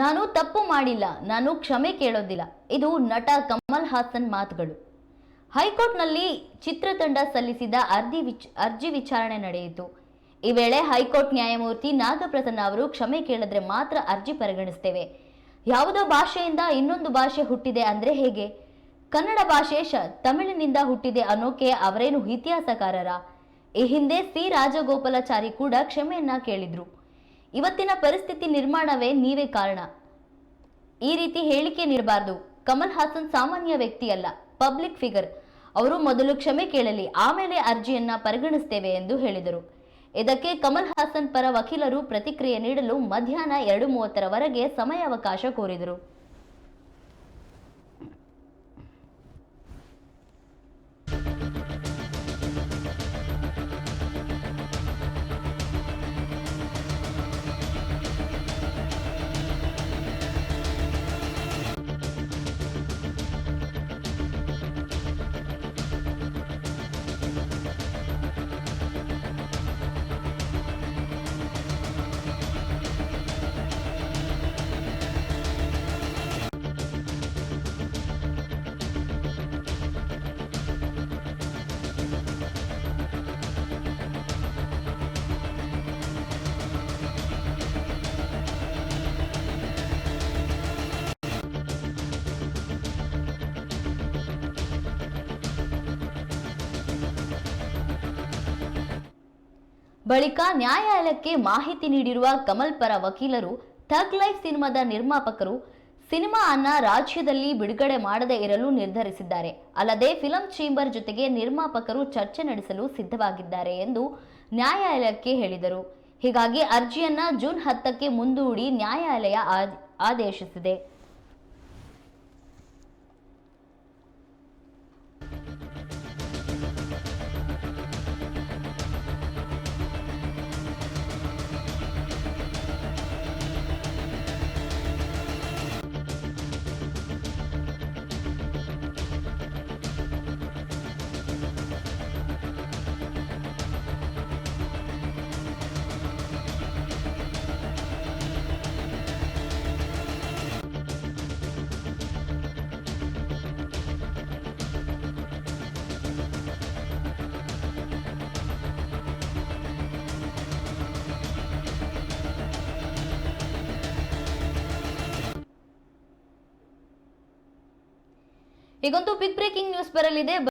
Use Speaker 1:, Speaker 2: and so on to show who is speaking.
Speaker 1: ನಾನು ತಪ್ಪು ಮಾಡಿಲ್ಲ, ನಾನು ಕ್ಷಮೆ ಕೇಳೋದಿಲ್ಲ. ಇದು ನಟ ಕಮಲ್ ಹಾಸನ್ ಮಾತುಗಳು. ಹೈಕೋರ್ಟ್ನಲ್ಲಿ ಚಿತ್ರತಂಡ ಸಲ್ಲಿಸಿದ ಅರ್ಜಿ ವಿಚ್, ಅರ್ಜಿ ವಿಚಾರಣೆ ನಡೆಯಿತು. ಈ ವೇಳೆ ಹೈಕೋರ್ಟ್ ನ್ಯಾಯಮೂರ್ತಿ ನಾಗಪ್ರಸನ್ನ ಅವರು ಕ್ಷಮೆ ಕೇಳಿದ್ರೆ ಮಾತ್ರ ಅರ್ಜಿ ಪರಿಗಣಿಸ್ತೇವೆ. ಯಾವುದೋ ಭಾಷೆಯಿಂದ ಇನ್ನೊಂದು ಭಾಷೆ ಹುಟ್ಟಿದೆ ಅಂದ್ರೆ ಹೇಗೆ? ಕನ್ನಡ ಭಾಷೆ ಶ, ತಮಿಳಿನಿಂದ ಹುಟ್ಟಿದೆ ಅನ್ನೋಕೆ ಅವರೇನು ಇತಿಹಾಸಕಾರರ? ಈ ಹಿಂದೆ ಸಿ. ರಾಜಗೋಪಾಲಾಚಾರಿ ಕೂಡ ಕ್ಷಮೆಯನ್ನ ಕೇಳಿದ್ರು. ಇವತ್ತಿನ ಪರಿಸ್ಥಿತಿ ನಿರ್ಮಾಣವೇ ನೀವೇ ಕಾರಣ. ಈ ರೀತಿ ಹೇಳಿಕೆ ನೀಡಬಾರ್ದು. ಕಮಲ್ ಹಾಸನ್ ಸಾಮಾನ್ಯ ವ್ಯಕ್ತಿ ಅಲ್ಲ ಪಬ್ಲಿಕ್ ಫಿಗರ್. ಅವರು ಮೊದಲು ಕ್ಷಮೆ ಕೇಳಲಿ, ಆಮೇಲೆ ಅರ್ಜಿಯನ್ನ ಪರಿಗಣಿಸ್ತೇವೆ ಎಂದು ಹೇಳಿದರು. ಇದಕ್ಕೆ ಕಮಲ್ ಹಾಸನ್ ಪರ ವಕೀಲರು ಪ್ರತಿಕ್ರಿಯೆ ನೀಡಲು ಮಧ್ಯಾಹ್ನ ಎರಡು ಮೂವತ್ತರವರೆಗೆ ಸಮಯಾವಕಾಶ ಕೋರಿದರು. ಬಳಿಕ ನ್ಯಾಯಾಲಯಕ್ಕೆ ಮಾಹಿತಿ ನೀಡಿರುವ ಕಮಲ್ ಪರ ವಕೀಲರು ಥಗ್ ಲೈಫ್ ಸಿನಿಮಾದ ನಿರ್ಮಾಪಕರು ಸಿನಿಮಾ ಅನ್ನ ರಾಜ್ಯದಲ್ಲಿ ಬಿಡುಗಡೆ ಮಾಡದೇ ಇರಲು ನಿರ್ಧರಿಸಿದ್ದಾರೆ. ಅಲ್ಲದೆ ಫಿಲಂ ಚೇಂಬರ್ ಜೊತೆಗೆ ನಿರ್ಮಾಪಕರು ಚರ್ಚೆ ನಡೆಸಲು ಸಿದ್ಧವಾಗಿದ್ದಾರೆ ಎಂದು ನ್ಯಾಯಾಲಯಕ್ಕೆ ಹೇಳಿದರು. ಹೀಗಾಗಿ ಅರ್ಜಿಯನ್ನ ಜೂನ್ ಹತ್ತಕ್ಕೆ ಮುಂದೂಡಿ ನ್ಯಾಯಾಲಯ ಆದ್- ಆದೇಶಿಸಿದೆ. ಈಗಂತೂ ಬಿಗ್ ಬ್ರೇಕಿಂಗ್ ನ್ಯೂಸ್ ಬರಲಿದೆ.